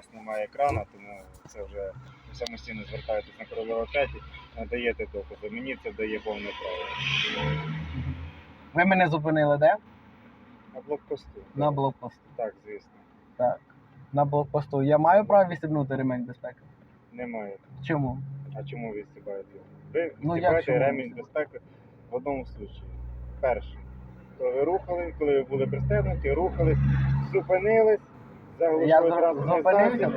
нас немає екрана, тому це вже самостійно звертаєтесь на коридор 5, надаєте докази. Мені це дає повне право. Ви мене зупинили де? На блокпосту. На блокпосту. Так, звісно. Так. На блокпосту. Я маю право відстебнути ремень безпеки? Немає. Чому? А чому ви стібаєте? Ви Ну, як стібаєте чому? ремінь безпеки в одному случаї. Перше, коли ви рухали, коли ви були пристебнуті, рухались, зупинились, Я зро- зупинився?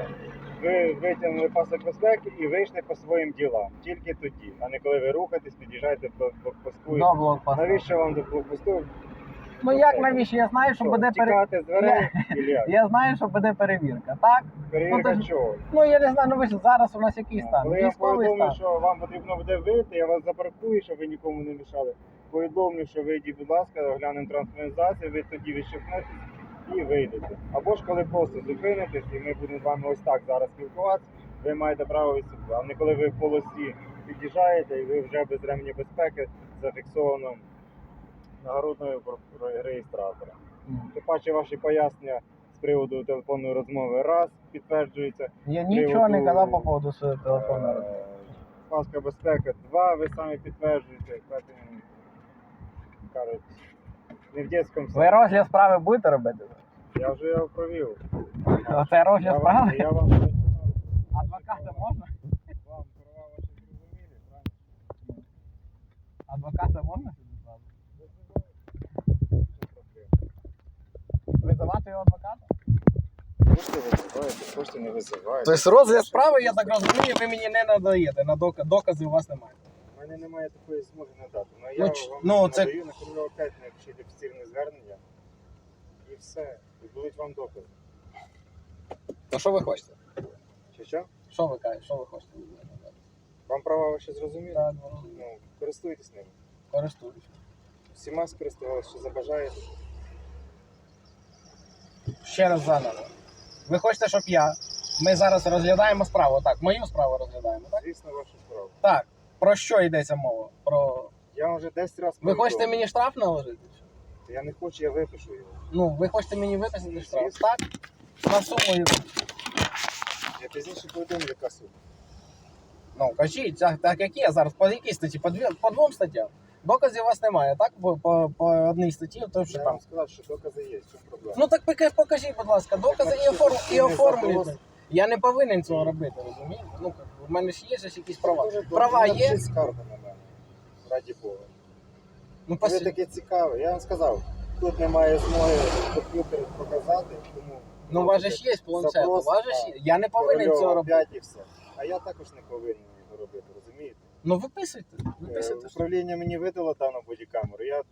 ви витягнули пасок безпеки і вийшли по своїм ділам. Тільки тоді, а не коли ви рухаєтесь, під'їжджаєте до блокпосту. До блокпосту. Навіщо вам до блокпосту? Ну як навіщо? Я знаю, що Що, буде перевірка. Ілля, Я знаю, що буде перевірка, так? перевірка ну, то- чого? Ну я не знаю, ну ви ж зараз у нас який стан? Коли я повідомлю, що вам потрібно буде вийти, я вас запаркую, щоб ви нікому не мішали. Повідомлю, що вийдіть, будь ласка, оглянемо транспортний ви тоді відщепнетесь і вийдете. Або ж коли просто зупинитесь, і ми будемо з вами ось так зараз спілкуватися, ви маєте право відступити. А не коли ви в полосі під'їжджаєте і ви вже без ремені безпеки зафіксовано нагородною реєстратора. Тим паче ваші пояснення з приводу телефонної розмови раз підтверджуються. Я нічого не казав по поводу своєї телефону. Е, Паска безпеки 2, ви самі підтверджуєте, кажуть, не в дитячому Ви розгляд справи будете робити? Я вже його провів. Оце Я розгляд вам, справи? я вам. Адвоката можна? Вам права ваші зрозумілі, правильно? Адвоката можна? Визивати його адвоката? Тобто розгляд справи, я так розумію, ви мені не надаєте, на док- докази у вас немає. Мене немає такої змоги надати. Ну, Ну, я ч- вам ну, це- надаю на коридор 5 напишіть офіційне звернення. І все. І будуть вам докази. То що ви хочете? Чи що? Що ви кажете? Що ви хочете? Вам права ваші зрозуміли? Так, Ну, користуйтесь ними. користуюсь. Всіма скористувалися, що забажаєте. Ще раз заново. Ви хочете, щоб я. Ми зараз розглядаємо справу. Так, мою справу розглядаємо, так? Звісно, ваша справа. Так. Про що йдеться мова? Про. Я вже 10 разів Ви хочете мені штраф наложити? Я не хочу, я випишу його. Ну, ви хочете мені виписати штраф? Звісно. Так? На суму. яку? Я пізніше повідомлю, яка сума. Ну, кажіть, так, так які я зараз? По якій статті? По, дві, по двом статтям. Доказів у вас немає, так? По, по, по одній статті, то що Я там. вам сказав, що докази є, в чому проблема. Ну так поки- покажіть, будь ласка, докази і, оформ... і оформлюйте. Я не повинен цього робити, розумієте? Ну, в мене ж є ж якісь права. Права є. Скаргу на мене. Раді Бога. Ну, Ви пос... таке цікаве. Я вам сказав, тут немає змоги комп'ютер показати, тому. ну у вас же ж є планшет, у вас же ж є. Я не повинен цього робити. 5 і все. А я також не повинен його робити, розумієте? Ну виписуйте, Е, виписуйте. Управління мені видало дану бодікамеру. Я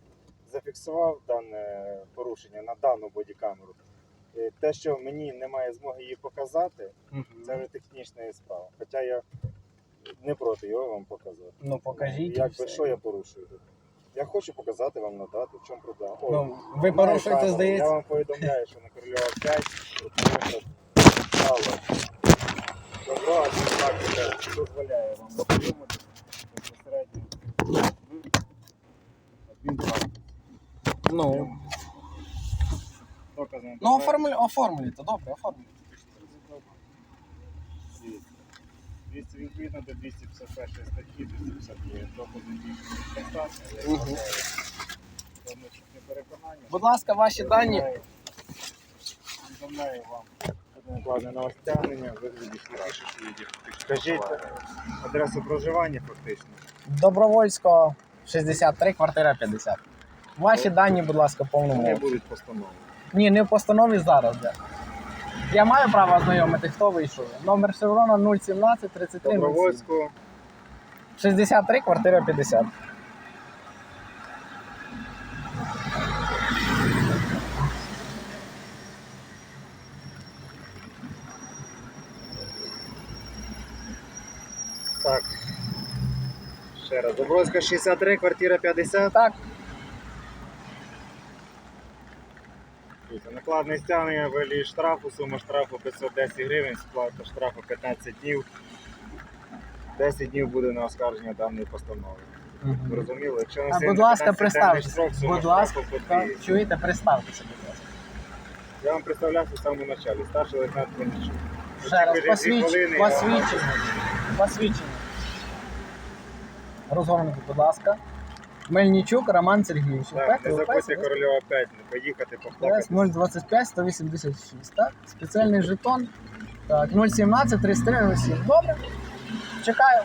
зафіксував дане порушення на дану бодікамеру. Е, Те, що мені немає змоги її показати, Мгм. це вже технічна справа. Хоча я не проти його вам показати. Ну покажіть. Як би що я порушую? Я хочу показати вам надати, в чому проблема. О, Ну, ви порушуєте, камери. Я вам повідомляю, що на Корольова 5 виход стало. Добро, адміністратика дозволяє вам отримати безпосередньо адмінтранспорт. Ну, Ну оформлю, оформлюйте, добре, оформлюйте. Дивіться, відповідно до 251 статті, 259 докази констатації, вважаю, повністю переконання. Будь ласка, ваші дані. Повідомляю вам накладне на стягнення, вигляді штрафу. Скажіть адресу проживання фактично. Добровольського 63, квартира 50. Ваші дані, будь ласка, повному. Вони обсязі. будуть постанови. Ні, не в постанові зараз. Де. Я маю право ознайомити, хто вийшов. Номер шеврона 017 33 07. Добровольського 63, квартира 50. Так. Ще раз. Добровольська 63, квартира 50. Так, Дивіться, Накладне стягнення вилі штрафу, сума штрафу 510 гривень, сплата штрафу 15 днів. 10 днів буде на оскарження даної постанови. Зрозуміло? Якщо на А, сьогодні будь ласка, 15 представтеся. Будь ласка, так, чуєте, представтеся, будь ласка. Я вам представлявся в самому началі, старший лейтенант Конічук. Ще раз, посвідчення. Посвідчення. Посвідчення. Розгорнути, будь ласка. Мельничук Роман Сергійович. Так, не забудьте корольова 5, поїхати поплакати. 025 186, так? Спеціальний жетон. Так, 017 33 07. Добре. Чекаю.